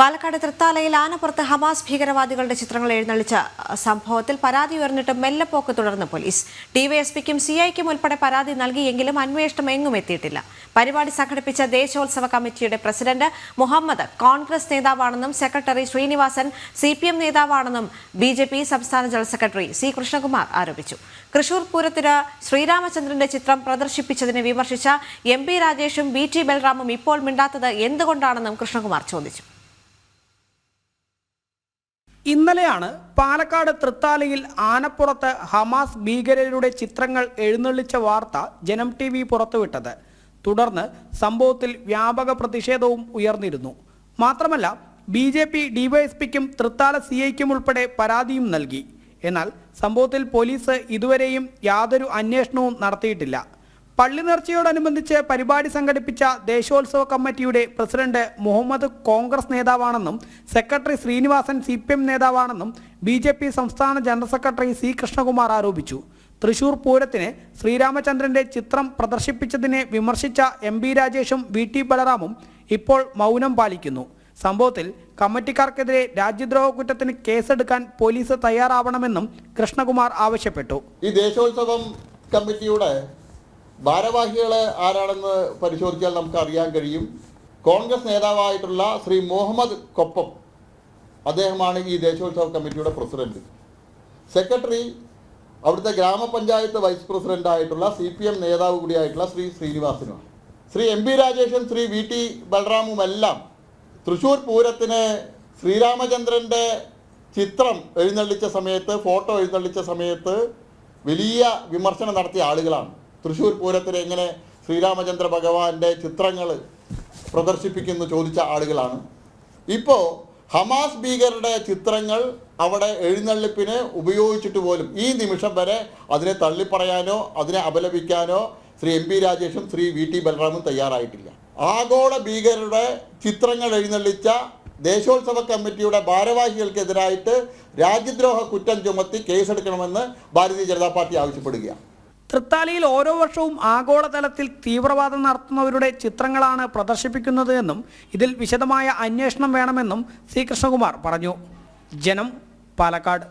Palakkad തൃത്താലയിൽ ആനപ്പുറത്ത് Hamas ഭീകരവാദികളുടെ ചിത്രങ്ങൾ എഴുന്നള്ളിച്ച സംഭവത്തിൽ പരാതി ഉയർന്നിട്ട് മെല്ലെപ്പോക്ക് തുടർന്ന് പോലീസ്. ഡിവൈഎസ്പിക്കും സിഐക്കും ഉൾപ്പെടെ പരാതി നൽകിയെങ്കിലും അന്വേഷണം എങ്ങും എത്തിയിട്ടില്ല. പരിപാടി സംഘടിപ്പിച്ച ദേശോത്സവ കമ്മിറ്റിയുടെ president Muhammad Congress നേതാവാണെന്നും secretary Srinivasan C P M നേതാവാണെന്നും B J P സംസ്ഥാന ജനറൽ സെക്രട്ടറി സി കൃഷ്ണകുമാർ ആരോപിച്ചു. തൃശൂർ പൂരത്തിന് ശ്രീരാമചന്ദ്രന്റെ ചിത്രം പ്രദർശിപ്പിച്ചതിനെ വിമർശിച്ച എം പി രാജേഷും ബി ടി ബൽറാമും ഇപ്പോൾ മിണ്ടാത്തത് എന്തുകൊണ്ടാണെന്നും കൃഷ്ണകുമാർ ചോദിച്ചു. ഇന്നലെയാണ് പാലക്കാട് തൃത്താലയിൽ ആനപ്പുറത്ത് ഹമാസ് ഭീകരരുടെ ചിത്രങ്ങൾ എഴുന്നള്ളിച്ച വാർത്ത ജനം ടി വി പുറത്തുവിട്ടത്. തുടർന്ന് സംഭവത്തിൽ വ്യാപക പ്രതിഷേധവും ഉയർന്നിരുന്നു. മാത്രമല്ല ബി ജെ പി ഡിവൈഎസ്പിക്കും തൃത്താല സി ഐക്കും ഉൾപ്പെടെ പരാതിയും നൽകി. എന്നാൽ സംഭവത്തിൽ പോലീസ് ഇതുവരെയും യാതൊരു അന്വേഷണവും നടത്തിയിട്ടില്ല. പള്ളി നേർച്ചയോടനുബന്ധിച്ച് പരിപാടി സംഘടിപ്പിച്ച ദേശോത്സവ കമ്മിറ്റിയുടെ president Muhammad Congress നേതാവാണെന്നും secretary Srinivasan C P M നേതാവാണെന്നും B J P സംസ്ഥാന ജനറൽ സെക്രട്ടറി സി കൃഷ്ണകുമാർ ആരോപിച്ചു. തൃശൂർ പൂരത്തിന് ശ്രീരാമചന്ദ്രന്റെ ചിത്രം പ്രദർശിപ്പിച്ചതിനെ വിമർശിച്ച എം ബി രാജേഷും വി ടി ബലറാമും ഇപ്പോൾ മൗനം പാലിക്കുന്നു. സംഭവത്തിൽ കമ്മിറ്റിക്കാർക്കെതിരെ രാജ്യദ്രോഹ കുറ്റത്തിന് കേസെടുക്കാൻ പോലീസ് തയ്യാറാവണമെന്നും കൃഷ്ണകുമാർ ആവശ്യപ്പെട്ടു. ഈ ദേശോത്സവം കമ്മിറ്റിയുടെ ഭാരവാഹികളെ ആരാണെന്ന് പരിശോധിച്ചാൽ നമുക്ക് അറിയാൻ കഴിയും. കോൺഗ്രസ് നേതാവായിട്ടുള്ള ശ്രീ മുഹമ്മദ് കൊപ്പം അദ്ദേഹമാണ് ഈ ദേശോത്സവ കമ്മിറ്റിയുടെ പ്രസിഡന്റ്. സെക്രട്ടറി അവിടുത്തെ ഗ്രാമപഞ്ചായത്ത് വൈസ് പ്രസിഡന്റ് ആയിട്ടുള്ള സി പി എം നേതാവ് കൂടിയായിട്ടുള്ള ശ്രീ ശ്രീനിവാസനുമാണ്. ശ്രീ എം പി രാജേഷും ശ്രീ വി ടി ബലറാമുമെല്ലാം തൃശൂർ പൂരത്തിന് ശ്രീരാമചന്ദ്രന്റെ ചിത്രം എഴുന്നള്ളിച്ച സമയത്ത് ഫോട്ടോ എഴുന്നള്ളിച്ച സമയത്ത് വലിയ വിമർശനം നടത്തിയ ആളുകളാണ്. തൃശ്ശൂർ പൂരത്തിൽ എങ്ങനെ ശ്രീരാമചന്ദ്ര ഭഗവാന്റെ ചിത്രങ്ങൾ പ്രദർശിപ്പിക്കുന്നു ചോദിച്ച ആളുകളാണ്. ഇപ്പോൾ ഹമാസ് ഭീകരരുടെ ചിത്രങ്ങൾ അവിടെ എഴുന്നള്ളിപ്പിന് ഉപയോഗിച്ചിട്ട് പോലും ഈ നിമിഷം വരെ അതിനെ തള്ളിപ്പറയാനോ അതിനെ അപലപിക്കാനോ ശ്രീ എം പി രാജേഷും ശ്രീ വി ടി ബലറാമും തയ്യാറായിട്ടില്ല. ആഗോള ഭീകരരുടെ ചിത്രങ്ങൾ എഴുന്നള്ളിച്ച ദേശോത്സവ കമ്മിറ്റിയുടെ ഭാരവാഹികൾക്കെതിരായിട്ട് രാജ്യദ്രോഹ കുറ്റം ചുമത്തി കേസെടുക്കണമെന്ന് ഭാരതീയ ജനതാ പാർട്ടി ആവശ്യപ്പെടുകയാണ്. തൃത്താലയിൽ ഓരോ വർഷവും ആഗോളതലത്തിൽ തീവ്രവാദം നടത്തുന്നവരുടെ ചിത്രങ്ങളാണ് പ്രദർശിപ്പിക്കുന്നത് എന്നും ഇതിൽ വിശദമായ അന്വേഷണം വേണമെന്നും സി കൃഷ്ണകുമാർ പറഞ്ഞു. ജനം പാലക്കാട്.